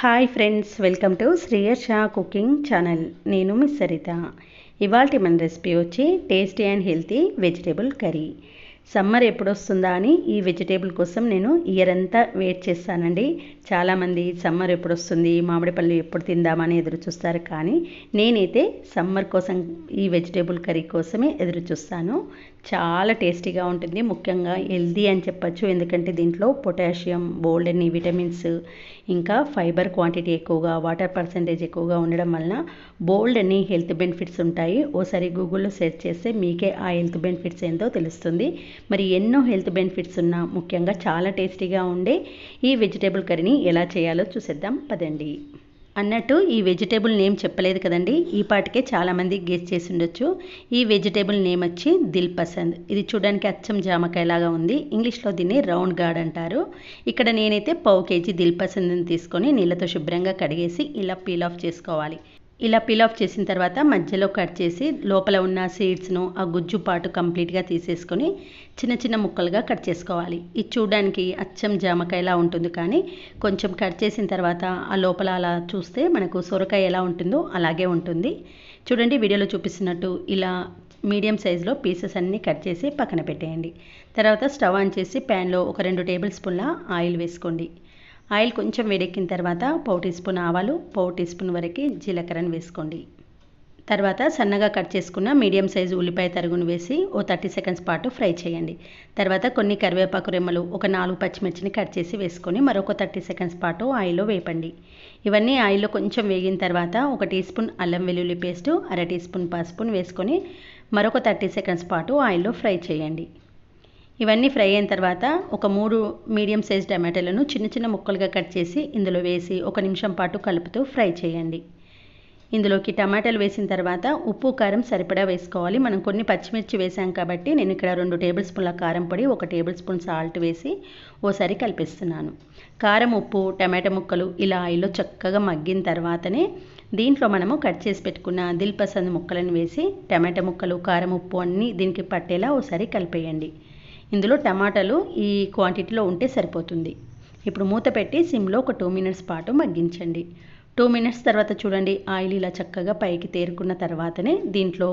Hi friends welcome to శ్రీయర్ షా cooking channel నేను మిస్ సరిత. ఇవాళ మన రెసిపీ వచ్చి tasty and healthy vegetable curry summer ఎప్పుడు వస్తుందా అని ఈ వెజిటేబుల్ కోసం నేను ఇయర్ అంతా వెయిట్ చేస్తానండి. చాలామంది సమ్మర్ ఎప్పుడు వస్తుంది మామిడి పళ్ళు ఎప్పుడు తిందామని ఎదురు చూస్తారు కానీ నేనైతే సమ్మర్ కోసం ఈ వెజిటేబుల్ కర్రీ కోసమే ఎదురు చూస్తాను చాలా టేస్టీగా ఉంటుంది ముఖ్యంగా హెల్దీ అని చెప్పచ్చు. ఎందుకంటే దీంట్లో పొటాషియం బోల్డ్ అన్ని విటమిన్స్ ఇంకా ఫైబర్ క్వాంటిటీ ఎక్కువగా వాటర్ పర్సంటేజ్ ఎక్కువగా ఉండడం వలన బోల్డ్ అన్ని హెల్త్ బెనిఫిట్స్ ఉంటాయి. ఓసారి గూగుల్లో సెర్చ్ చేస్తే మీకే ఆ హెల్త్ బెనిఫిట్స్ ఏంటో తెలుస్తుంది. మరి ఎన్నో హెల్త్ బెనిఫిట్స్ ఉన్న ముఖ్యంగా చాలా టేస్టీగా ఉండే ఈ వెజిటేబుల్ కర్రీని ఎలా చేయాలో చూసేద్దాం. పదండి. అన్నట్టు ఈ వెజిటేబుల్ నేమ్ చెప్పలేదు కదండి. ఈ పాటికే చాలామంది గెస్ చేసి ఉండొచ్చు. ఈ వెజిటేబుల్ నేమ్ వచ్చి దిల్ పసంద్ ఇది చూడడానికి అచ్చం జామకాయలాగా ఉంది. ఇంగ్లీష్లో దీన్ని రౌండ్ గార్డ్ అంటారు. ఇక్కడ నేనైతే పావు కేజీ దిల్ పసంద్ని తీసుకొని నీళ్ళతో శుభ్రంగా కడిగేసి ఇలా పీల్ ఆఫ్ చేసుకోవాలి. ఇలా పిల్ ఆఫ్ చేసిన తర్వాత మధ్యలో కట్ చేసి లోపల ఉన్న సీడ్స్ను ఆ గుజ్జు పాటు కంప్లీట్గా తీసేసుకొని చిన్న చిన్న ముక్కలుగా కట్ చేసుకోవాలి. ఇది చూడడానికి అచ్చం జామకాయలా ఉంటుంది కానీ కొంచెం కట్ చేసిన తర్వాత ఆ లోపల అలా చూస్తే మనకు సొరకాయ ఎలా ఉంటుందో అలాగే ఉంటుంది. చూడండి వీడియోలో చూపిస్తున్నట్టు ఇలా మీడియం సైజులో పీసెస్ అన్నీ కట్ చేసి పక్కన పెట్టేయండి. తర్వాత స్టవ్ ఆన్ చేసి ప్యాన్లో ఒక రెండు టేబుల్ స్పూన్ల ఆయిల్ వేసుకోండి. ఆయిల్ కొంచెం వేడెక్కిన తర్వాత పావు టీ స్పూన్ ఆవాలు పావు టీ స్పూన్ వరకు జీలకర్రను వేసుకోండి. తర్వాత సన్నగా కట్ చేసుకున్న మీడియం సైజు ఉల్లిపాయ తరుగును వేసి ఓ థర్టీ సెకండ్స్ పాటు ఫ్రై చేయండి. తర్వాత కొన్ని కరివేపాకు రెమ్మలు ఒక నాలుగు పచ్చిమిర్చిని కట్ చేసి వేసుకొని మరొక థర్టీ సెకండ్స్ పాటు ఆయిల్లో వేపండి. ఇవన్నీ ఆయిల్లో కొంచెం వేగిన తర్వాత ఒక టీ స్పూన్ అల్లం వెల్లుల్లి పేస్టు అర టీ స్పూన్ పసుపును వేసుకొని మరొక థర్టీ సెకండ్స్ పాటు ఆయిల్లో ఫ్రై చేయండి. ఇవన్నీ ఫ్రై అయిన తర్వాత ఒక మూడు మీడియం సైజ్ టమాటాలను చిన్న చిన్న ముక్కలుగా కట్ చేసి ఇందులో వేసి ఒక నిమిషం పాటు కలుపుతూ ఫ్రై చేయండి. ఇందులోకి టమాటాలు వేసిన తర్వాత ఉప్పు కారం సరిపడా వేసుకోవాలి. మనం కొన్ని పచ్చిమిర్చి వేసాం కాబట్టి నేను ఇక్కడ రెండు టేబుల్ స్పూన్ల కారం పొడి ఒక టేబుల్ స్పూన్ సాల్ట్ వేసి ఓసారి కలిపిస్తున్నాను. కారం ఉప్పు టమాటా ముక్కలు ఇలా ఆయిల్లో చక్కగా మగ్గిన తర్వాతనే దీంట్లో మనము కట్ చేసి పెట్టుకున్న దిల్ పసంద్ ముక్కలను వేసి టమాటా ముక్కలు కారం ఉప్పు అన్నీ దీనికి పట్టేలా ఓసారి కలిపేయండి. ఇందులో టమాటాలు ఈ క్వాంటిటీలో ఉంటే సరిపోతుంది. ఇప్పుడు మూత పెట్టి సిమ్లో ఒక టూ మినిట్స్ పాటు మగ్గించండి. టూ మినిట్స్ తర్వాత చూడండి ఆయిల్ ఇలా చక్కగా పైకి తేరుకున్న తర్వాతనే దీంట్లో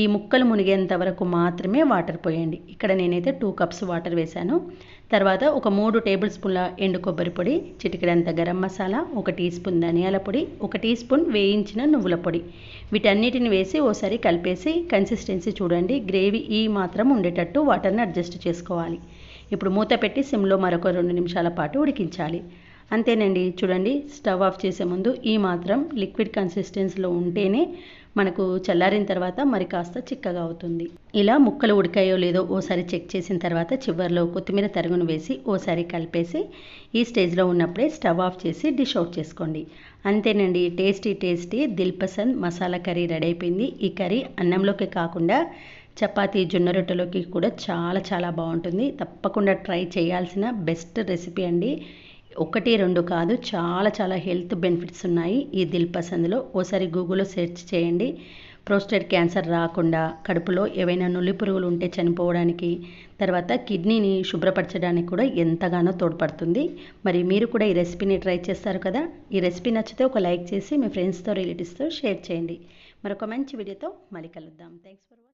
ఈ ముక్కలు మునిగేంత వరకు మాత్రమే వాటర్ పోయండి. ఇక్కడ నేనైతే టూ కప్స్ వాటర్ వేశాను. తర్వాత ఒక మూడు టేబుల్ స్పూన్ల ఎండు కొబ్బరి పొడి చిటికెడంత గరం మసాలా ఒక టీ స్పూన్ ధనియాల పొడి ఒక టీ స్పూన్ వేయించిన నువ్వుల పొడి. వీటన్నిటిని వేసి ఓసారి కలిపేసి కన్సిస్టెన్సీ చూడండి గ్రేవీ ఈ మాత్రం ఉండేటట్టు వాటర్ని అడ్జస్ట్ చేసుకోవాలి. ఇప్పుడు మూత పెట్టి సిమ్లో మరొక రెండు నిమిషాల పాటు ఉడికించాలి. అంతేనండి. చూడండి స్టవ్ ఆఫ్ చేసే ముందు ఈ మాత్రం లిక్విడ్ కన్సిస్టెన్సీలో ఉంటేనే మనకు చల్లారిన తర్వాత మరి కాస్త చిక్కగా అవుతుంది. ఇలా ముక్కలు ఉడికాయో లేదో ఓసారి చెక్ చేసిన తర్వాత చివరిలో కొత్తిమీర తరుగును వేసి ఓసారి కలిపేసి ఈ స్టేజ్లో ఉన్నప్పుడే స్టవ్ ఆఫ్ చేసి డిష్ అవుట్ చేసుకోండి. అంతేనండి tasty tasty Dil Pasand masala curry ready అయిపోయింది. ఈ కర్రీ అన్నంలోకి కాకుండా చపాతీ జొన్న రొట్టెలోకి కూడా చాలా చాలా బాగుంటుంది. తప్పకుండా ట్రై చేయాల్సిన బెస్ట్ రెసిపీ అండి. ఒకటి రెండు కాదు చాలా చాలా హెల్త్ బెనిఫిట్స్ ఉన్నాయి ఈ దిల్ పసంద్లో ఓసారి గూగుల్లో సెర్చ్ చేయండి. ప్రోస్టేట్ క్యాన్సర్ రాకుండా కడుపులో ఏవైనా నులి పురుగులు ఉంటే చనిపోవడానికి తర్వాత కిడ్నీని శుభ్రపరచడానికి కూడా ఎంతగానో తోడ్పడుతుంది. మరి మీరు కూడా ఈ రెసిపీని ట్రై చేస్తారు కదా? ఈ రెసిపీ నచ్చితే ఒక లైక్ చేసి మీ ఫ్రెండ్స్తో రిలేటివ్స్తో షేర్ చేయండి. మరొక మంచి వీడియోతో మళ్ళీ కలుద్దాం. Thanks for